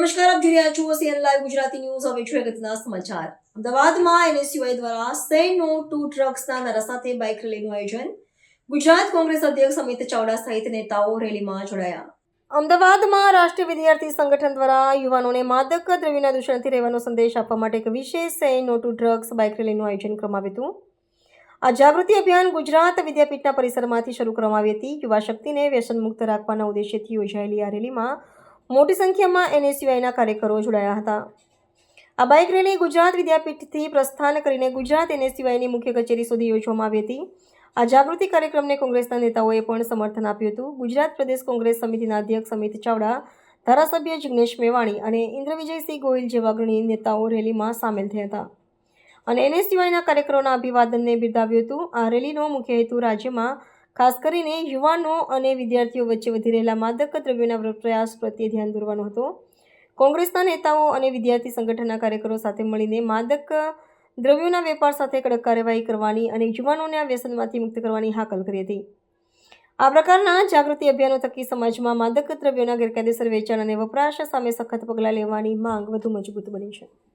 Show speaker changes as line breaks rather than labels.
આપ જોઈ રહ્યા છો સીએન લાઈવ ગુજરાતી ન્યૂઝ. હવે જોઈએ અગત્યના સમાચાર. અમદાવાદમાં એનએસયુઆઈ દ્વારા સે નો ટુ ડ્રગ્સના નારા સાથે બાઇક રેલીનું આયોજન. ગુજરાત કોંગ્રેસ અધ્યક્ષ અમિત ચાવડા સહિત નેતાઓ રેલીમાં જોડાયા. અમદાવાદમાં રાષ્ટ્રીય વિદ્યાર્થી સંગઠન દ્વારા યુવાનોને માદક દ્રવ્યના દૂષણથી રહેવાનો સંદેશ આપવા માટે એક વિશેષ સે નો ટુ ડ્રગ્સ બાઇક રેલીનું આયોજન કરવામાં આવ્યું હતું. આ જાગૃતિ અભિયાન ગુજરાત વિદ્યાપીઠના પરિસરમાંથી શરૂ કરવામાં આવી હતી. યુવા શક્તિને વ્યસનમુક્ત રાખવાના ઉદ્દેશ્યથી યોજાયેલી આ રેલીમાં મોટી સંખ્યામાં એનએસયુઆઈના કાર્યકરો જોડાયા હતા. આ બાઇક રેલી ગુજરાત વિદ્યાપીઠથી પ્રસ્થાન કરીને ગુજરાત એનએસયુઆઈની મુખ્ય કચેરી સુધી યોજવામાં આવી હતી. આ જાગૃતિ કાર્યક્રમને કોંગ્રેસના નેતાઓએ પણ સમર્થન આપ્યું હતું. ગુજરાત પ્રદેશ કોંગ્રેસ સમિતિના અધ્યક્ષ અમિત ચાવડા, ધારાસભ્ય જિગ્નેશ મેવાણી અને ઇન્દ્રવિજયસિંહ ગોહિલ જેવા અગ્રણી નેતાઓ રેલીમાં સામેલ થયા હતા. અને એનએસયુઆઈના કાર્યકરોના અભિવાદનને બિરદાવ્યું હતું. આ રેલીનો મુખ્ય હેતુ રાજ્યમાં ખાસ કરીને યુવાનો અને વિદ્યાર્થીઓ વચ્ચે વધી રહેલા માદક દ્રવ્યોના પ્રયાસ પ્રત્યે ધ્યાન દોરવાનો હતો. કોંગ્રેસના નેતાઓ અને વિદ્યાર્થી સંગઠનના કાર્યકરો સાથે મળીને માદક દ્રવ્યોના વેપાર સાથે કડક કાર્યવાહી કરવાની અને યુવાનોને આ વ્યસનમાંથી મુક્ત કરવાની હાકલ કરી હતી. આ પ્રકારના જાગૃતિ અભિયાનો થકી સમાજમાં માદક દ્રવ્યોના ગેરકાયદેસર વેચાણ અને વપરાશ સામે સખત પગલાં લેવાની માંગ વધુ મજબૂત બની છે.